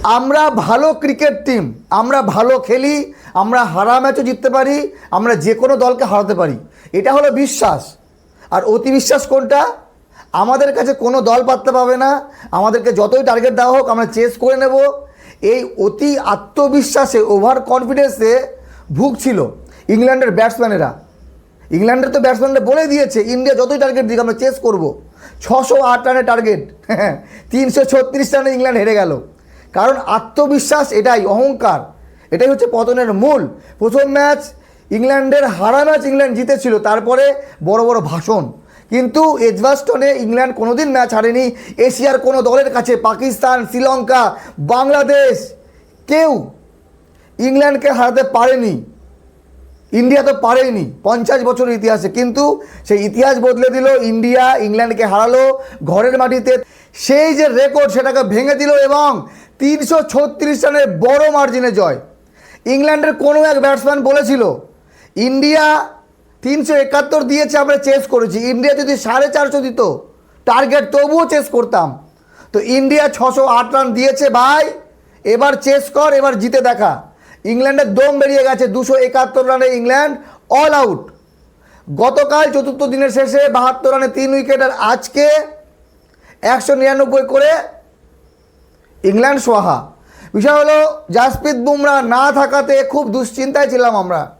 আমরা ভালো cricket team আমরা ভালো খেলি, আমরা হারা ম্যাচও জিততে পারি, আমরা যে কোনো দলকে হারাতে পারি। এটা হলো বিশ্বাস। আর অতি বিশ্বাস কোনটা? আমাদের কাছে কোনো দল পাততে পাবে না। আমাদেরকে যতই টার্গেট দেওয়া হোক, আমরা চেস করে নেব। এই অতি আত্মবিশ্বাসে ওভার কনফিডেন্সে ভুগছিল ইংল্যান্ডের ব্যাটসম্যানেরা ইংল্যান্ডের তো ব্যাটসম্যানরা বলে দিয়েছে, ইন্ডিয়া যতই টার্গেট দিক, আমরা চেস করব। ছশো আট রানের টার্গেট হ্যাঁ তিনশো ছত্রিশ রানে ইংল্যান্ড হেরে গেল। কারণ আত্মবিশ্বাস এটাই, অহংকার। এটাই হচ্ছে পতনের মূল। প্রথম ম্যাচ ইংল্যান্ডের হারা ম্যাচ ইংল্যান্ড জিতেছিল, তারপরে বড় বড় ভাষণ। কিন্তু এজবাস্টনে ইংল্যান্ড কোনোদিন ম্যাচ হারেনি। এশিয়ার কোনো দলের কাছে, পাকিস্তান, শ্রীলঙ্কা, বাংলাদেশ, কেউ ইংল্যান্ডকে হারাতে পারেনি। ইন্ডিয়া তো পারেনি, পঞ্চাশ বছরের ইতিহাসে। কিন্তু সেই ইতিহাস বদলে দিল, ইন্ডিয়া ইংল্যান্ডকে হারালো ঘরের মাটিতে। সেই যে রেকর্ড সেটাকে ভেঙে দিল এবং তিনশো ছত্রিশ রানের বড় মার্জিনে জয়। ইংল্যান্ডের কোনো এক ব্যাটসম্যান বলেছিল, ইন্ডিয়া তিনশো একাত্তর দিয়েছে, আমরা চেস করেছি। ইন্ডিয়া যদি সাড়ে চারশো দিত, টার্গেট তবুও চেস করতাম। তো ইন্ডিয়া ছশো আট রান দিয়েছে ভাই। এবার চেস কর, এবার জিতে দেখা। ইংল্যান্ডের দম বেরিয়ে গেছে দুশো একাত্তর রানে। ইংল্যান্ড অল আউট গতকাল চতুর্থ দিনের শেষে বাহাত্তর রানে তিন উইকেট আর আজকে একশো নিরানব্বই করে ইংল্যান্ড সোহা। বিষয় হলো, জাসপ্রীত বুমরা না থাকাতে খুব দুশ্চিন্তায় ছিলাম আমরা।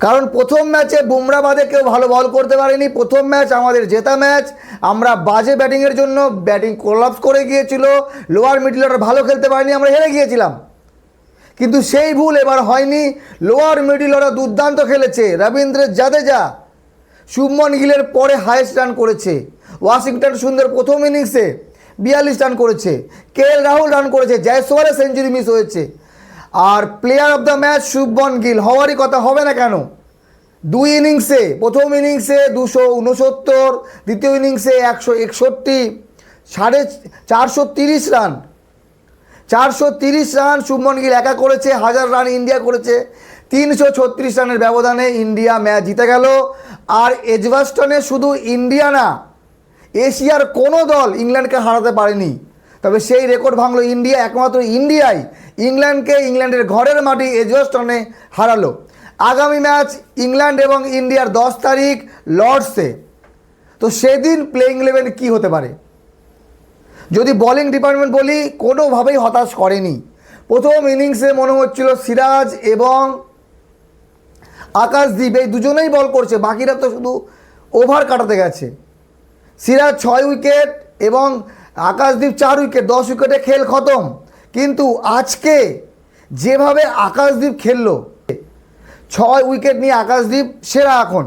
কারণ প্রথম ম্যাচে বুমরা বাদে কেউ ভালো বল করতে পারেনি। প্রথম ম্যাচ আমাদের জেতা ম্যাচ। আমরা বাজে ব্যাটিংয়ের জন্য ব্যাটিং কোলাপস করে গিয়েছিল। লোয়ার মিডল অর্ডার ভালো খেলতে পারিনি, আমরা হেরে গিয়েছিলাম। কিন্তু সেই ভুল এবার হয়নি। লোয়ার মিডল অর্ডার দুর্দান্ত খেলেছে রবীন্দ্র জাদেজা। শুভমন গিলের পরে হায়েস্ট রান করেছে। ওয়াশিংটন সুন্দর প্রথম ইনিংসে বিয়াল্লিশ রান করেছে, কে এল রাহুল রান করেছে জয়সওয়ালের সেঞ্চুরি মিস হয়েছে। আর player of the match Shubman Gill, হওয়ারই কথা হবে না কেন? দুই ইনিংসে প্রথম ইনিংসে দুশো উনসত্তর, দ্বিতীয় ইনিংসে একশো একষট্টি, সাড়ে চারশো তিরিশ রান। চারশো তিরিশ রান শুভমন গিল একা করেছে, হাজার রান ইন্ডিয়া করেছে, তিনশো ছত্রিশ রানের ব্যবধানে ইন্ডিয়া ম্যাচ জিতে গেল। আর এজবাস্টনে শুধু ইন্ডিয়া না এশিয়ার কোনো দল ইংল্যান্ডকে হারাতে পারেনি। তবে সেই রেকর্ড ভাঙলো ইন্ডিয়া, একমাত্র ইন্ডিয়াই ইংল্যান্ডকে ইংল্যান্ডের ঘরের মাটি এজবাস্টনে হারালো। আগামী ম্যাচ ইংল্যান্ড এবং ইন্ডিয়ার দশ তারিখ লর্ডসে। তো সেদিন প্লেইং ইলেভেন কী হতে পারে? যদি বোলিং ডিপার্টমেন্ট বলি, কোনোভাবেই হতাশ করেনি। প্রথম ইনিংসে মনে হচ্ছিল সিরাজ এবং আকাশদ্বীপ এই দুজনেই বল করছে, বাকিরা তো শুধু ওভার কাটাতে গেছে। সিরাজ ছয় উইকেট এবং আকাশদ্বীপ চার উইকেট, দশ উইকেটে খেল খতম। কিন্তু আজকে যেভাবে আকাশদ্বীপ খেললো, ছয় উইকেট নিয়ে আকাশদ্বীপ সেরা এখন।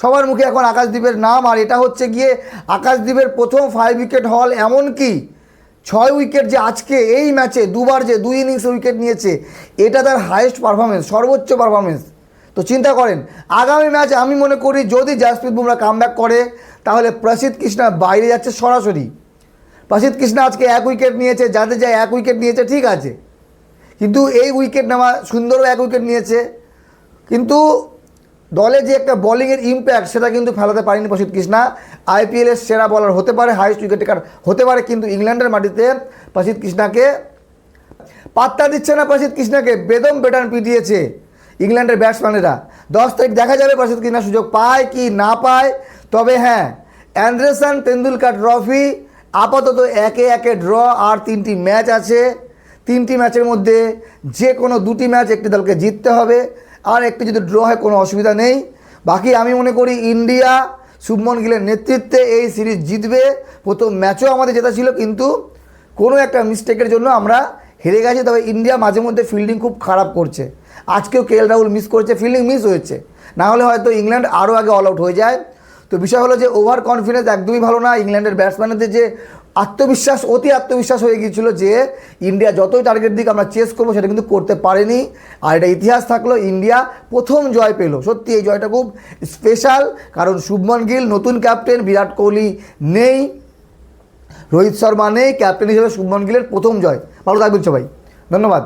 সবার মুখে এখন আকাশদ্বীপের নাম, আর এটা হচ্ছে গিয়ে আকাশদ্বীপের প্রথম ফাইভ উইকেট হল এমন কি ছয় উইকেট যে আজকে এই ম্যাচে দুবার যে দুই ইনিংস উইকেট নিয়েছে, এটা তার হাইয়েস্ট পারফরমেন্স সর্বোচ্চ পারফরমেন্স তো চিন্তা করেন, আগামী ম্যাচ আমি মনে করি যদি জাসপ্রীত বুমরা কাম করে তাহলে প্রসিদ্ধ কৃষ্ণা বাইরে যাচ্ছে সরাসরি। প্রসিদ্ধ কৃষ্ণা আজকে এক উইকেট নিয়েছে, যাদের যায় এক উইকেট নিয়েছে ঠিক আছে। কিন্তু এই উইকেট নেওয়া সুন্দরও এক উইকেট নিয়েছে। কিন্তু দলে যে একটা বোলিংয়ের ইম্প্যাক্ট সেটা কিন্তু ফেলাতে পারেনি প্রসিদ্ধ কৃষ্ণা। আইপিএলের সেরা বলার হতে পারে হাইস্ট উইকেট টেকার হতে পারে, কিন্তু ইংল্যান্ডের মাটিতে প্রসিদ্ধ কৃষ্ণাকে পাত্তা দিচ্ছে না প্রসিদ্ধ কৃষ্ণাকে, বেদম বেটান পিটিয়েছে ইংল্যান্ডের ব্যাটসম্যানেরা দশ তারিখ দেখা যাবে প্রসিদ্ধ কৃষ্ণা সুযোগ পায় কি না পায়। তবে হ্যাঁ অ্যান্ডারসন তেন্ডুলকার ট্রফি আপাতত একে একে ড্র আর তিনটি ম্যাচ আছে। তিনটি ম্যাচের মধ্যে যে কোনো দুটি ম্যাচ একটি দলকে জিততে হবে। আর একটি যদি ড্র হয়, কোনো অসুবিধা নেই। বাকি আমি মনে করি ইন্ডিয়া শুভমন গিলের নেতৃত্বে এই সিরিজ জিতবে। প্রথম ম্যাচও আমাদের জেতা ছিল, কিন্তু কোনো একটা মিস্টেকের জন্য আমরা হেরে গেছি। তবে ইন্ডিয়া মাঝে মধ্যে ফিল্ডিং খুব খারাপ করছে। আজকেও কে এল রাহুল মিস করেছে, ফিল্ডিং মিস হয়েছে। না হলে হয়তো ইংল্যান্ড আরও আগে অল আউট হয়ে যায়। তো বিষয় হলো যে ওভার কনফিডেন্স একদমই ভালো না। ইংল্যান্ডের ব্যাটসম্যানদের যে আত্মবিশ্বাস, অতি আত্মবিশ্বাস হয়ে গিয়েছিল যে ইন্ডিয়া যতই টার্গেট দিক আমরা চেস করব, সেটা কিন্তু করতে পারেনি। আর এটা ইতিহাস থাকল, ইন্ডিয়া প্রথম জয় পেল। সত্যি, এই জয়টা খুব স্পেশাল কারণ শুভমন গিল নতুন ক্যাপ্টেন বিরাট কোহলি নেই, রোহিত শর্মা নেই ক্যাপ্টেন হিসেবে শুভমন গিলের প্রথম জয়। ভালো থাকবেন সবাই। ধন্যবাদ।